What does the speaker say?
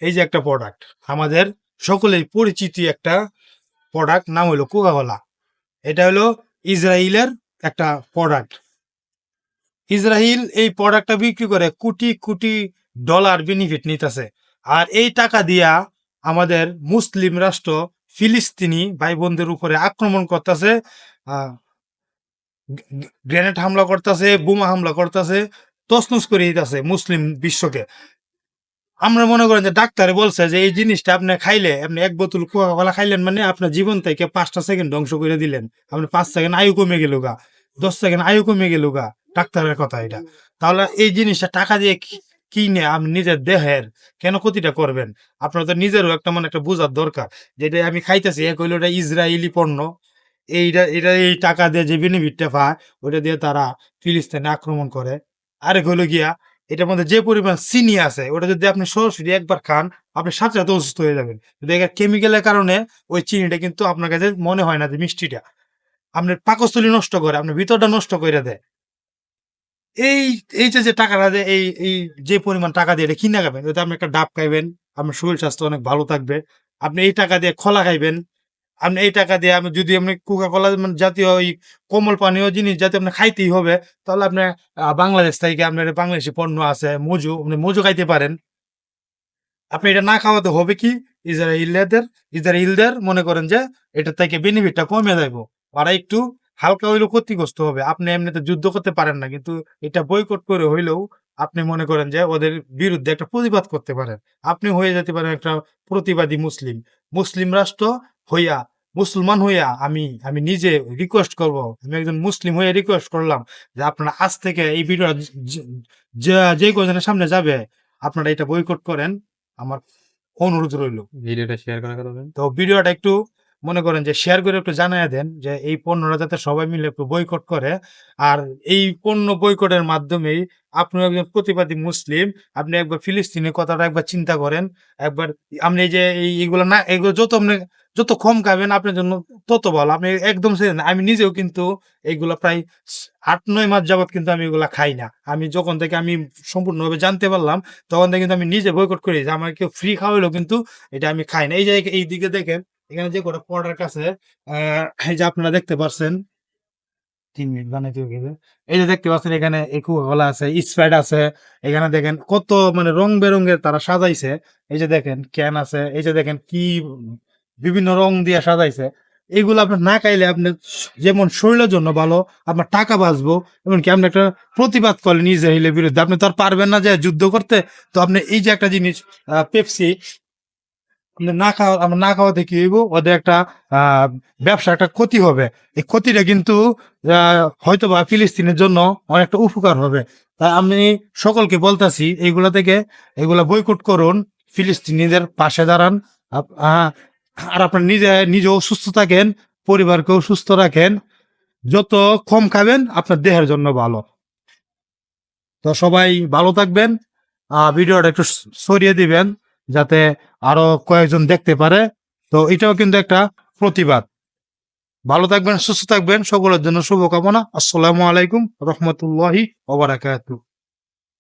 এই যে একটা প্রোডাক্ট আমাদের সকলেই পরিচিত একটা প্রোডাক্ট নাম হলো কোকাকোলা এটা হলো ইসরায়েলের একটা প্রোডাক্ট ইসরায়েল এই প্রোডাক্টটা বিক্রি করে কোটি কোটি ডলার বেনিফিট নিতেছে। আর এই টাকা দিয়া আমাদের মুসলিম রাষ্ট্র ফিলিস্তিনি ভাই বোনদের উপরে আক্রমণ করতেছে গ্রেনেড হামলা করতেছে, বোমা হামলা করতেছে তসনস করে দিতেছে মুসলিম বিশ্বকে। আমরা মনে করেন যে ডাক্তারে বলছে যে এই জিনিসটা আপনি খাইলে, আপনি এক বোতল কোকা খাইলেন মানে আপনার জীবন থেকে পাঁচটা সেকেন্ড ধ্বংস করে দিলেন। আপনি পাঁচ সেকেন্ড আয়ু কমে গেল গা, দশ সেকেন্ড আয়ু কমে গেল গা, ডাক্তারের কথা এটা। তাহলে এই জিনিসটা টাকা দিয়ে কিনে আপনি নিজের দেহের কেন ক্ষতিটা করবেন? আপনার তো নিজেরও একটা মানে একটা বোঝার দরকার। যেটা আমি খাইতেছি, এক হইল এটা ইসরায়েলি পণ্য। এইটা, এটা এই টাকা দিয়ে যে বেনিফিটটা পায়, ওইটা দিয়ে তারা ফিলিস্তিনে আক্রমণ করে। আরেক হইল গিয়া এটার মধ্যে যে পরিমাণ চিনি আছে, ওটা যদি আপনি সরাসরি একবার খান, আপনি সাথে সাথে অসুস্থ হয়ে যাবেন। যদি এটা কেমিক্যালের কারণে ওই চিনিটা কিন্তু আপনার কাছে মনে হয় না যে মিষ্টিটা। আপনার পাকস্থলী নষ্ট করে, আপনার ভিতরটা নষ্ট করে দেয়। এই এই যে টাকাটা যে এই এই যে পরিমাণ টাকা দিয়ে এটা কিনে খাবেন ওতে আপনি একটা ডাব খাইবেন, আপনার শরীর স্বাস্থ্য অনেক ভালো থাকবে, আপনি এই টাকা দিয়ে খোলা খাইবেন আপনি এই টাকা দিয়ে আপনি যদি আপনি কোকা কোলা জাতীয় ওই কোমল পানীয় জিনিস যাতে আপনি খাইতেই হবে, তাহলে আপনি বাংলাদেশ থেকে আপনার বাংলাদেশি পণ্য আছে, মজু, আপনি মজু খাইতে পারেন। আপনি এটা না খাওয়াতে হবে কি? ইসরায়েলদের ইসরায়েলদের মনে করেন যে এটা থেকে বেনিফিটটা কমে যাইবো। ওরা একটু হালকা হইলেও ক্ষতিগ্রস্ত হবে। আপনি এমনিতে যুদ্ধ করতে পারেন না, কিন্তু এটা বয়কট করে হইলেও আপনি মনে করেন যে ওদের বিরুদ্ধে একটা প্রতিবাদ করতে পারেন। আপনি হয়ে যেতে পারেন একটা প্রতিবাদী মুসলিম। মুসলিম রাষ্ট্র হইয়া মুসলমান হইয়া আমি আমি নিজে রিকোয়েস্ট করব আমি একজন মুসলিম হয়ে রিকোয়েস্ট করলাম যে আপনারা আজ থেকে এই ভিডিওটা যে- কজনের সামনে যাবে আপনারা এটা বয়কট করেন আমার অনুরোধ রইল। ভিডিওটা শেয়ার করা তো ভিডিওটা একটু মনে করেন যে শেয়ার করে একটু জানাই দেন যে এই পণ্যটা যাতে সবাই মিলে একটু বয়কট করে আর এই পণ্য বয়কটের মাধ্যমেই আপনি একজন প্রতিবাদী মুসলিম আপনি একবার ফিলিস্তিনের কথাটা একবার চিন্তা করেন একবার আপনি এই যে এই এগুলো না এগুলো যত আপনি যত কম খাবেন আপনার জন্য তত ভালো। আপনি একদম আমি নিজেও কিন্তু এইগুলা প্রায় আট, নয় মাস যাবত কিন্তু আমি এগুলা খাই না। আমি যখন থেকে আমি সম্পূর্ণভাবে জানতে পারলাম, তখন থেকে কিন্তু আমি নিজে বয়কট করি যে আমার কেউ ফ্রি খাওয়াইলেও কিন্তু এটা আমি খাই না। এই যে, এই দিকে দেখেন, এখানে যে কটা পর্দার কাছে এই যে আপনারা দেখতে পারছেন, তিন মিনিট বানাইতে। এই যে দেখতে পাচ্ছেন, এখানে কোলা আছে স্প্রাইট আছে। এখানে দেখেন কত মানে রং বেরঙের তারা সাজাইছে। এই যে দেখেন ক্যান আছে। এই যে দেখেন কি বিভিন্ন রং দিয়ে সাজাইছে। এগুলো আপনার না খাইলে আপনি যেমন শরীরের জন্য ভালো, আপনার টাকা বাঁচবো, এমনকি আপনি একটা প্রতিবাদ করলেন ইসরায়েলের বিরুদ্ধে। আপনি তো আর পারবেন না যে যুদ্ধ করতে। তো আপনি এই যে একটা জিনিস পেপসি না খাওয়া, আমরা না খাওয়াতে কি হইব? ওদের একটা ব্যবসা একটা ক্ষতি হবে। এই ক্ষতিটা কিন্তু হয়তো বা ফিলিস্তিনের জন্য অনেকটা উপকার হবে। তাই আমি সকলকে বলতাছি এইগুলা থেকে, এগুলা বয়কট করুন, ফিলিস্তিনিদের পাশে দাঁড়ান। আর আপনার নিজে, নিজেও সুস্থ থাকেন, পরিবারকেও সুস্থ রাখেন। যত কম খাবেন, আপনার দেহের জন্য ভালো। তো সবাই ভালো থাকবেন। ভিডিওটা একটু সরিয়ে দিবেন, যাতে আরও কয়েকজন দেখতে পারে। তো এটাও কিন্তু একটা প্রতিবাদ। ভালো থাকবেন, সুস্থ থাকবেন। সকলের জন্য শুভকামনা। আসসালামু আলাইকুম রহমতুল্লাহি ওবারাকাতু